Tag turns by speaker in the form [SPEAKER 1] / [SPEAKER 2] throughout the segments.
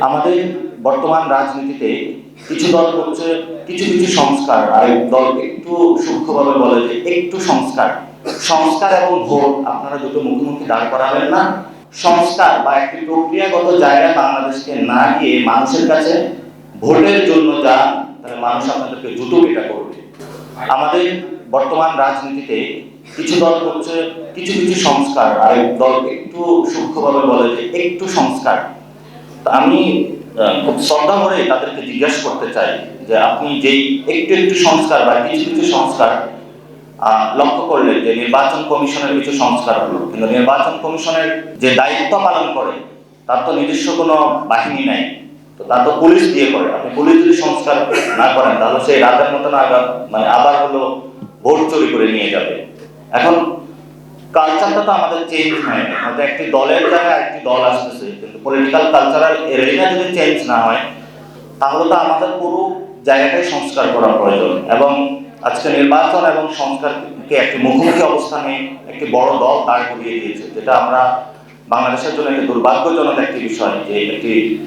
[SPEAKER 1] আমাদের বর্তমান রাজনীতিতে কিছু দল করছে কিছু কিছু সংস্কার আর দল একটু সূক্ষ্মভাবে বলে যে একটু সংস্কার। সংস্কার এবং ভোট, আপনারা দুটো মুখোমুখি দাঁড় করাবেন না। সংস্কার বা একটি প্রক্রিয়াগত জায়গায় বাংলাদেশকে না গিয়ে মানুষের কাছে ভোটের জন্য যান, তাহলে মানুষ আপনাদেরকে জুতো পেটা করবে। আমাদের বর্তমান রাজনীতিতে কিছু দল করছে কিছু কিছু সংস্কার আর দল একটু সূক্ষ্মভাবে বলে যে একটু সংস্কার। আমি খুব শ্রদ্ধা করে তাদেরকে জিজ্ঞাসা করতে চাই যে আপনি যেই একটু একটু সংস্কার বা কিছু কিছু সংস্কার লক্ষ্য করলেন যে নির্বাচন কমিশনের কিছু সংস্কার হলো। কিন্তু নির্বাচন কমিশনের যে দায়িত্ব পালন করে, তার তো নিজস্ব কোনো বাহিনী নাই। তো তা তো পুলিশ দিয়ে করে। আপনি পুলিশ যদি সংস্কার না করেন, তাহলে সেই রাতের মতন আবার মানে আবার হলো ভোট চুরি করে নিয়ে যাবে। এখন কালচারটা তো আমাদের চেঞ্জ হয় হয়তো একটি দলের জায়গায় একটি দল আসতেছে, কিন্তু পলিটিক্যাল কালচারাল এরিয়া যদি চেঞ্জ না হয়, তাহলে তো আমাদের পুরো জায়গাটাই সংস্কার করা প্রয়োজন। এবং আজকে নির্বাচন এবং সংস্কারকে একটি মুখোমুখি অবস্থানে একটি বড় দল দাঁড় করিয়ে দিয়েছে, যেটা আমরা বাংলাদেশের জন্য একটি দুর্ভাগ্যজনক একটি বিষয়, যে একটি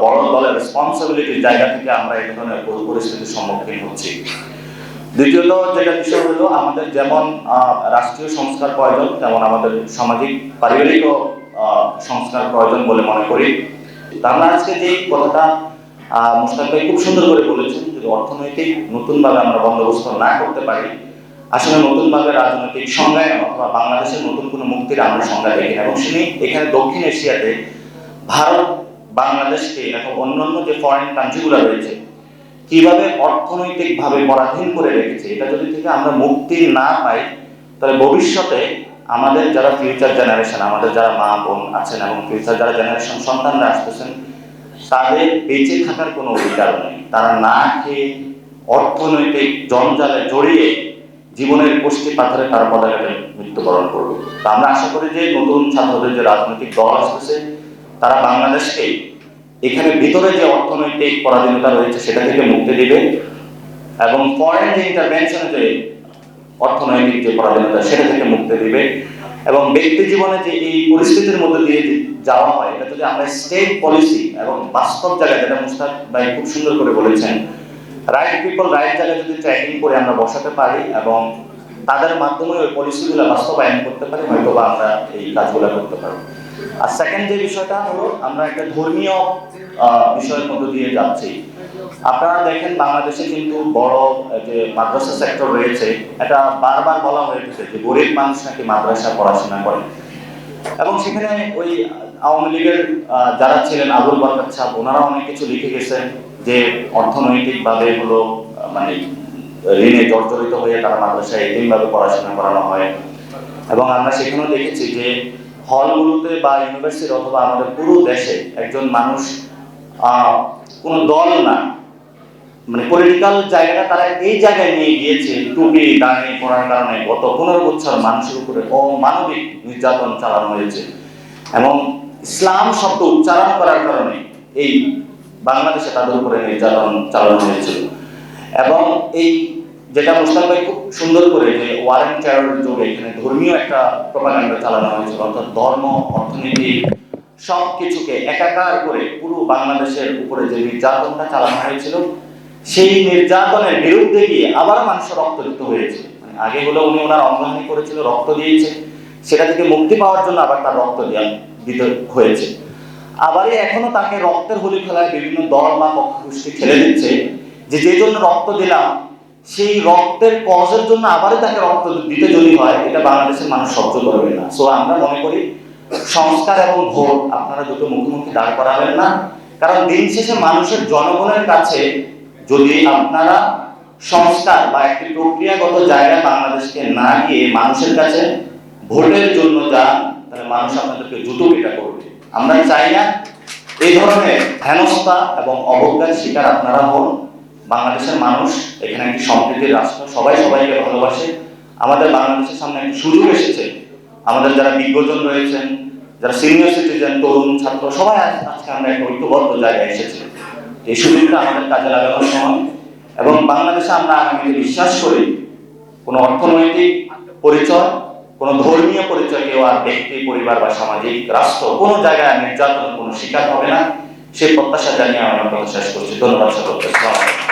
[SPEAKER 1] বড় দলের রেসপন্সিবিলিটির জায়গা থেকে আমরা এই ধরনের পরি- পরিস্থিতির সম্মুখীন হচ্ছি। দ্বিতীয়ত যেটা বিষয় হলো আমাদের যেমন রাষ্ট্রীয় সংস্কার প্রয়োজন তেমন আমাদের সামাজিক পারিবারিক সংস্কার প্রয়োজন বলে মনে করি। আমরা আজকে যে কথাটা মুস্তাক ভাই খুব সুন্দর করে বলেছেন যদি অর্থনৈতিক নতুনভাবে আমরা বন্দোবস্ত না করতে পারি। আসলে নতুনভাবে রাজনৈতিক সংজ্ঞায়ন অথবা বাংলাদেশের নতুন কোনো মুক্তির আমরা সংজ্ঞা দেখি না। এবং তিনি এখানে দক্ষিণ এশিয়াতে ভারত বাংলাদেশকে এখন অন্যান্য যে ফরেন কান্ট্রিগুলো রয়েছে কীভাবে অর্থনৈতিক ভাবে পরাধীন করে রেখেছে, এটা যদি থেকে আমরা মুক্তি না পাই, তাহলে ভবিষ্যতে আমাদের যারা ফিউচার জেনারেশন আমাদের যারা মা বোন আছেন এবং ফিউচার যারা জেনারেশন সন্তানরা আসতেছেন, তাদের বেঁচে থাকার কোনো অধিকার নেই। তারা না খেয়ে অর্থনৈতিক জঞ্জালে জড়িয়ে জীবনের পুষ্টি পাথরে তারা পদাঘাতে মৃত্যুবরণ করবে। তা আমরা আশা করি যে নতুন ছাত্রদের যে রাজনৈতিক দল আসতেছে, তারা বাংলাদেশকে এখানে ভিতরে যে অর্থনৈতিক পরাধীনতা রয়েছে সেটা থেকে মুক্তি দিবে এবং ফরেন যে ইন্টারভেনশন যে অর্থনৈতিক যে পরাধীনতা সেটা থেকে মুক্তি দিবে এবং ব্যক্তি জীবনে যে এই পরিস্থিতির মধ্যে দিয়ে যাওয়া হয়, এটা যদি আমরা স্টেট পলিসি এবং বাস্তব জায়গায়, যেটা মুস্তাক ভাই খুব সুন্দর করে বলেছেন রাইট পিপল রাইট জায়গায় যদি ট্র্যাকিং করে আমরা বসাতে পারি এবং তাদের মাধ্যমে ওই পলিসিগুলো বাস্তবায়ন করতে পারি হয়তো বা আমরা এই কাজগুলো করতে পারব আর সেকেন্ড যে বিষয়টা হলো, আমরা একটা ধর্মীয় বিষয়ের মধ্য দিয়ে যাচ্ছি। আপনারা দেখেন বাংলাদেশে কিন্তু বড় যে মাদ্রাসা সেক্টর রয়েছে, এটা বারবার বলা হয়ে গেছে যে গরিব মানুষ নাকি মাদ্রাসা পড়াশোনা করে। এবং সেখানে ওই আওয়ামী লীগের যারা ছিলেন আবুল বরকত সাহেব ওনারা অনেক কিছু লিখে গেছেন যে অর্থনৈতিকভাবে হলো মানে ঋণে জর্জরিত হয়ে তারা মাদ্রাসায় এদিনভাবে পড়াশোনা করানো হয়। এবং আমরা সেখানেও দেখেছি যে হলগুলোতে বা ইউনিভার্সিটি অথবা আমাদের পুরো দেশে একজন মানুষ কোনো দল না মানে পলিটিক্যাল জায়গাটা তারা এই জায়গায় নিয়ে গিয়েছে টুপি দাঁড়িয়ে পড়ার কারণে গত পনেরো বছর মানুষের উপরে অমানবিক নির্যাতন চালানো হয়েছে। এবং ইসলাম শব্দ উচ্চারণ করার কারণে এই বাংলাদেশে তাদের উপরে নির্যাতন চালানো হয়েছিল। এবং এই যেটা মুস্তাক ভাই খুব সুন্দর করে যে ওয়ারেন টেরোর যুগে এখানে ধর্মীয় একটা প্রপাগান্ডা চালানো হয়েছিল অর্থাৎ ধর্ম, অর্থনীতি সব কিছুকে একাকার করে পুরো বাংলাদেশের উপরে যে নির্যাতনটা চালানো হয়েছিল, সেই নির্যাতনের বিরুদ্ধে গিয়ে আবার মানুষের রক্ত দিতে হয়েছে। মানে আগে হলো উনি ওনার অঙ্গহানি করেছিল, রক্ত দিয়েছে। সেটা থেকে মুক্তি পাওয়ার জন্য আবার তার রক্ত দেওয়া দিতে হয়েছে। আবারই এখনও তাকে রক্তের হোলি খেলায় বিভিন্ন দল বা পক্ষগোষ্ঠী ঠেলে দিচ্ছে। যে যে জন্য রক্ত দিলাম, সেই রক্তের কজের জন্য আবারই তাকে রক্ত দিতে যদি হয়, এটা বাংলাদেশের মানুষ সহ্য করবে না। সো আমরা মনে করি সংস্কার এবং ভোট আপনারা দুটো মুখোমুখি দাঁড় করাবেন না। কারণ দিন শেষে মানুষের জনগণের কাছে যদি আপনারা সংস্কার বা একটি প্রক্রিয়াগত জায়গায় বাংলাদেশকে না গিয়ে মানুষের কাছে ভোটের জন্য যান, তাহলে মানুষ আপনাদেরকে জুতো পেটা করবে। আমরা চাই না এই ধরনের হেনস্থা এবং অবজ্ঞার শিকার আপনারা হন। বাংলাদেশের মানুষ, এখানে একটি সম্প্রীতির রাষ্ট্র, সবাই সবাইকে ভালোবাসে। আমাদের বাংলাদেশের সামনে একটি সুযোগ এসেছে। আমাদের যারা বিজ্ঞজন রয়েছেন, যারা সিনিয়র সিটিজেন তরুণ ছাত্র, সবাই আজ- আজকে আমরা একটা ঐক্যবদ্ধ জায়গায় এসেছি। এই সুযোগটা আমাদের কাজে লাগানোর সময়। এবং বাংলাদেশে আমরা আগামীতে বিশ্বাস করি, কোনো অর্থনৈতিক পরিচয়, কোনো ধর্মীয় পরিচয় কেউ আর ব্যক্তি, পরিবার বা সামাজিক রাষ্ট্র, কোনো জায়গায় নির্যাতন কোনো শিকার হবে না। সেই প্রত্যাশা জানিয়ে আমার কথা শেষ করছি। ধন্যবাদ সকলকে।